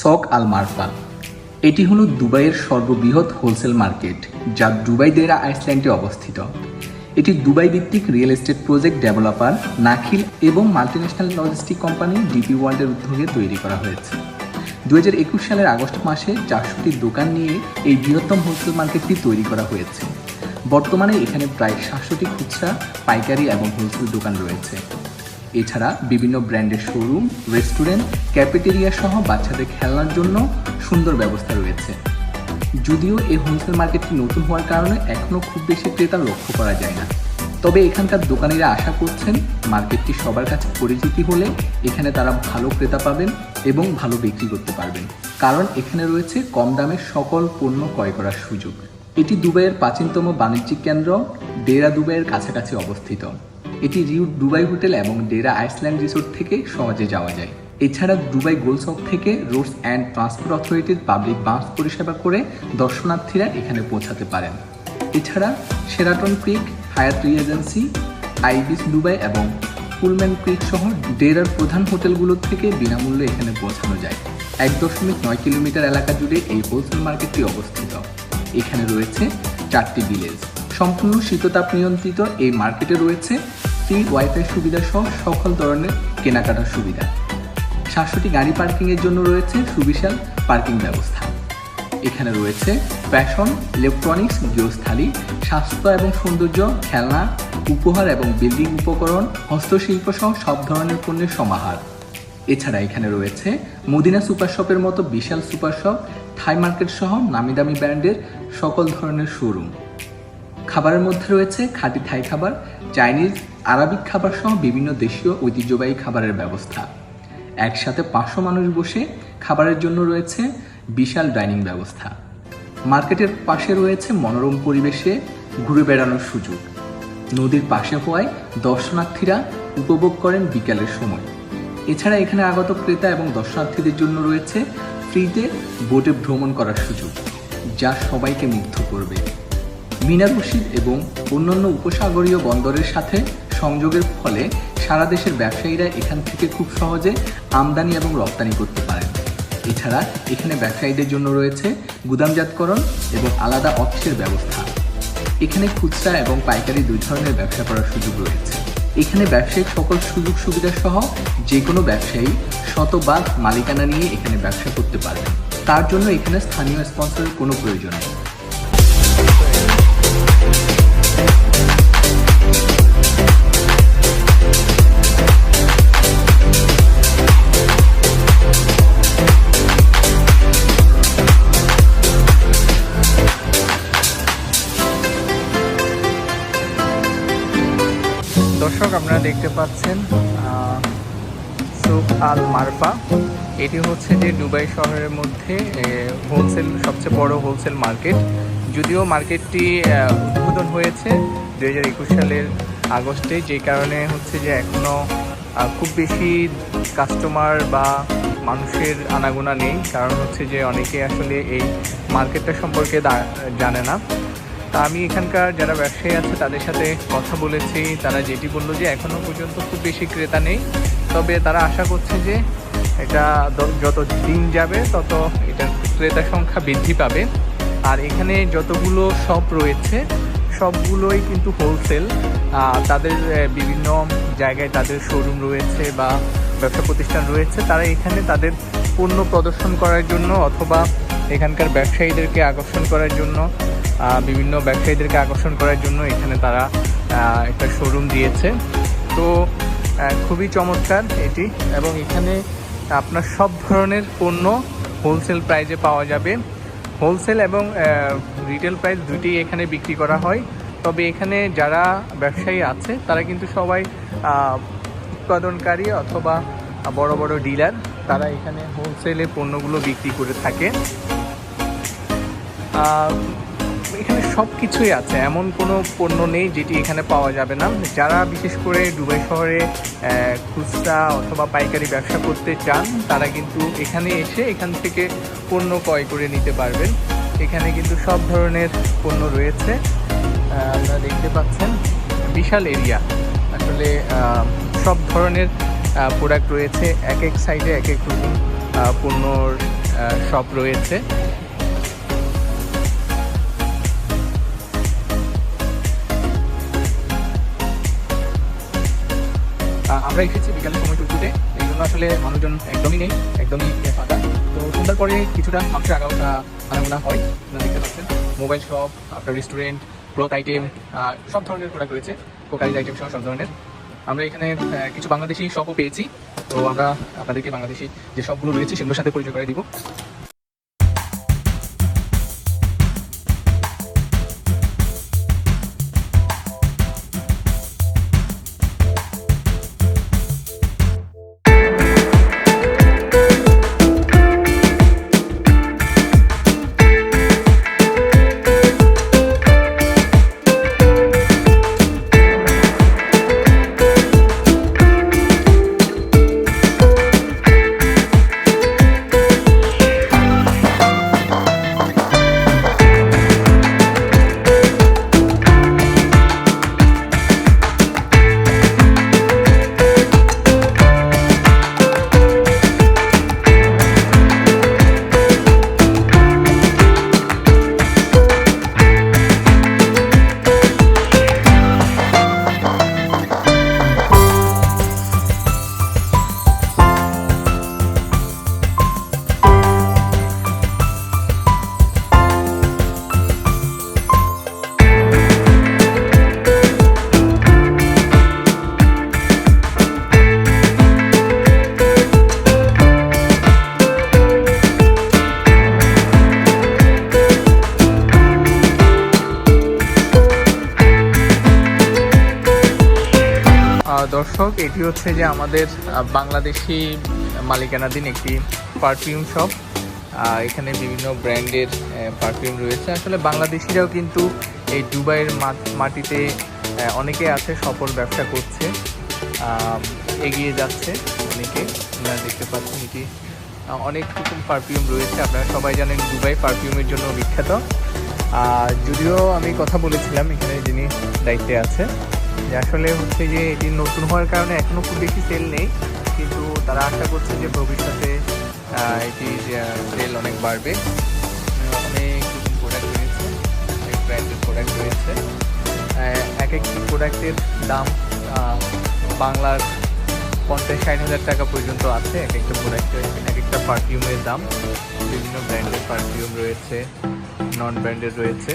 সক আল মারফা। এটি হলো দুবাইয়ের সর্ববৃহৎ হোলসেল মার্কেট, যা দুবাই দেরা আইসল্যান্ডে অবস্থিত। এটি দুবাই ভিত্তিক real estate project developer Nakheel এবং মাল্টিন্যাশনাল লজিস্টিক কোম্পানি ডিপি ওয়ার্ল্ডের উদ্যোগে তৈরি করা হয়েছে। দু হাজার একুশ সালের আগস্ট মাসে চারশোটি দোকান নিয়ে এই বৃহত্তম হোলসেল মার্কেটটি তৈরি করা হয়েছে। বর্তমানে এখানে প্রায় সাতশোটি খুচরা, পাইকারি এবং হোলসেল দোকান রয়েছে। এছাড়া বিভিন্ন ব্র্যান্ডের শোরুম, রেস্টুরেন্ট, ক্যাফেটেরিয়া সহ বাচ্চাদের খেলনার জন্য সুন্দর ব্যবস্থা রয়েছে। যদিও এই হোলসেল মার্কেটটি নতুন হওয়ার কারণে এখনও খুব বেশি ক্রেতা লক্ষ্য করা যায় না। তবে এখানকার দোকানিরা আশা করছেন মার্কেটটি সবার কাছে পরিচিতি হলে এখানে তারা ভালো ক্রেতা পাবেন এবং ভালো বিক্রি করতে পারবেন। কারণ এখানে রয়েছে কম দামে সকল পণ্য ক্রয় করার সুযোগ। এটি দুবাইয়ের প্রাচীনতম বাণিজ্যিক কেন্দ্র ডেরা দুবাইয়ের কাছাকাছি অবস্থিত। এটি রিউ দুবাই হোটেল এবং ডেরা আইসল্যান্ড রিসোর্ট থেকে সহজে যাওয়া যায়। এছাড়া দুবাই গোলসক থেকে রোডস অ্যান্ড ট্রান্সপোর্ট অথরিটির পাবলিক বাস পরিষেবা করে দর্শনার্থীরা এখানে পৌঁছাতে পারেন। এছাড়া Sheraton Creek Hyatt Regency Ibis Dubai এবং পুলম্যান ক্রিক সহ ডেরার প্রধান হোটেলগুলো থেকে বিনামূল্যে এখানে পৌঁছানো যায়। এক দশমিক নয় কিলোমিটার এলাকা জুড়ে এই হোলসেল মার্কেটটি অবস্থিত। এখানে রয়েছে চারটি ভিলেজ সম্পূর্ণ শীততাপ নিয়ন্ত্রিত এই মার্কেটে রয়েছে ফ্রি ওয়াইফাই সুবিধা সহ সকল ধরনের কেনাকাটার সুবিধা। সাতশোটি গাড়ি পার্কিংয়ের জন্য রয়েছে সুবিশাল পার্কিং ব্যবস্থা। এখানে রয়েছে ফ্যাশন, ইলেকট্রনিক্স, গৃহস্থালী, স্বাস্থ্য এবং সৌন্দর্য, খেলনা, উপহার এবং বিল্ডিং উপকরণ, হস্তশিল্প সহ সব ধরনের পণ্যের সমাহার। এছাড়া এখানে রয়েছে মদিনা সুপার শপের মতো বিশাল সুপার শপ, থাই মার্কেট সহ নামি দামি ব্র্যান্ডের সকল ধরনের শোরুম। খাবারের মধ্যে রয়েছে খাঁটি থাই খাবার, চাইনিজ, আরবিক খাবার সহ বিভিন্ন দেশীয় ঐতিহ্যবাহী খাবারের ব্যবস্থা। একসাথে পাঁচশো মানুষ বসে খাবারের জন্য রয়েছে বিশাল ডাইনিং ব্যবস্থা। মার্কেটের পাশে রয়েছে মনোরম পরিবেশে ঘুরে বেড়ানোর সুযোগ। নদীর পাশে হওয়ায় দর্শনার্থীরা উপভোগ করেন বিকালের সময়। এছাড়া এখানে আগত ক্রেতা এবং দর্শনার্থীদের জন্য রয়েছে ফ্রিতে বোটে ভ্রমণ করার সুযোগ, যা সবাইকে মুগ্ধ করবে। মিনার রশিদ এবং অন্যান্য উপসাগরীয় বন্দরের সাথে সংযোগের ফলে সারা দেশের ব্যবসায়ীরা এখান থেকে খুব সহজে আমদানি এবং রপ্তানি করতে পারেন। এছাড়া এখানে ব্যবসায়ীদের জন্য রয়েছে গুদামজাতকরণ এবং আলাদা অফিসের ব্যবস্থা। এখানে খুচরা এবং পাইকারি দুই ধরনের ব্যবসা করার সুযোগ রয়েছে। এখানে ব্যবসায়িক সকল সুযোগ সুবিধা সহ যে কোনো ব্যবসায়ী শতভাগ মালিকানা নিয়ে এখানে ব্যবসা করতে পারবে। তার জন্য এখানে স্থানীয় স্পন্সরের কোনো প্রয়োজন নেই। দর্শক, আপনারা দেখতে পাচ্ছেন সুক আল মারফা। এটি হচ্ছে যে দুবাই শহরের মধ্যে হোলসেল সবচেয়ে বড় হোলসেল মার্কেট যদিও মার্কেটটি উদ্বোধন হয়েছে দু হাজার একুশ সালের আগস্টে, যে কারণে হচ্ছে যে এখনও খুব বেশি কাস্টমার বা মানুষের আনাগোনা নেই। কারণ হচ্ছে যে অনেকে আসলে এই মার্কেটটা সম্পর্কে জানে না। তা আমি এখানকার যারা ব্যবসায়ী আছে, তাদের সাথে কথা বলেছি। তারা যেটি বলল যে এখনও পর্যন্ত খুব বেশি ক্রেতা নেই। তবে তারা আশা করছে যে, এটা যত দিন যাবে, তত এটার ক্রেতা সংখ্যা বৃদ্ধি পাবে। আর এখানে যতগুলো শপ রয়েছে, সবগুলোই কিন্তু হোলসেল তাদের বিভিন্ন জায়গায় তাদের শোরুম রয়েছে বা ব্যবসা প্রতিষ্ঠান রয়েছে। তারা এখানে তাদের পণ্য প্রদর্শন করার জন্য অথবা এখানকার ব্যবসায়ীদেরকে আকর্ষণ করার জন্য বিভিন্ন ব্যবসায়ীদেরকে আকর্ষণ করার জন্য এখানে তারা একটা শোরুম দিয়েছে। তো খুবই চমৎকার এটি এবং এখানে আপনার সব ধরনের পণ্য হোলসেল প্রাইজে পাওয়া যাবে। হোলসেল এবং রিটেল প্রাইস দুইটি এখানে বিক্রি করা হয়। তবে এখানে যারা ব্যবসায়ী আছে, তারা কিন্তু সবাই উৎপাদনকারী অথবা বড় বড় ডিলার তারা এখানে হোলসেলে পণ্যগুলো বিক্রি করে থাকে। এখানে সব কিছুই আছে। এমন কোনো পণ্য নেই যেটি এখানে পাওয়া যাবে না। যারা বিশেষ করে দুবাই শহরে খুচরা অথবা পাইকারি ব্যবসা করতে চান, তারা কিন্তু এখানে এসে এখান থেকে পণ্য ক্রয় করে নিতে পারবেন। এখানে কিন্তু সব ধরনের পণ্য রয়েছে। আপনারা দেখতে পাচ্ছেন বিশাল এরিয়া। আসলে সব ধরনের প্রোডাক্ট রয়েছে। এক এক সাইডে এক এক রকম পণ্যর শপ রয়েছে। আমরা এসেছি বিকালের সময় টুকুতে এই জন্য আসলে মানুষজন একদমই নেই, একদমই ফাঁকা। তো সন্ধ্যার পরে কিছুটা মানুষের আগামটা আনাগোনা হয়, আপনারা দেখতে পাচ্ছেন। মোবাইল শপ, আপনার রেস্টুরেন্ট, ক্লথ আইটেম সব ধরনের প্রোডাক্ট রয়েছে, কোকারিজ আইটেম সহ সব ধরনের। আমরা এখানে কিছু বাংলাদেশি শপও পেয়েছি। তো আমরা আপনাদেরকে বাংলাদেশি যে শপগুলো রয়েছে সেগুলোর সাথে পরিচয় করে দিব। দর্শক এটি হচ্ছে যে আমাদের বাংলাদেশি মালিকানাধীন একটি পারফিউম শপ এখানে বিভিন্ন ব্র্যান্ডের পারফিউম রয়েছে। আসলে বাংলাদেশিরাও কিন্তু এই দুবাইয়ের মাটিতে অনেকে আছে, সফল ব্যবসা করছে। এগিয়ে যাচ্ছে অনেকে। আপনারা দেখতে পাচ্ছেন এটি। অনেক রকম পারফিউম রয়েছে। আপনারা সবাই জানেন দুবাই পারফিউমের জন্য বিখ্যাত। আর যদিও আমি কথা বলেছিলাম এখানে যিনি দায়িত্বে আছে। আসলে হচ্ছে যে এটি নতুন হওয়ার কারণে এখনও খুব বেশি সেল নেই, কিন্তু তারা আশা করছে যে ভবিষ্যতে এটির সেল অনেক বাড়বে। অনেক প্রোডাক্ট রয়েছে, অনেক ব্র্যান্ডের প্রোডাক্ট রয়েছে। এক একটি প্রোডাক্টের দাম বাংলার পঞ্চাশ, ষাট হাজার টাকা পর্যন্ত আছে। এক একটা প্রোডাক্টের এক একটা পারফিউমের দাম। বিভিন্ন ব্র্যান্ডের পারফিউম রয়েছে নন ব্র্যান্ডের রয়েছে।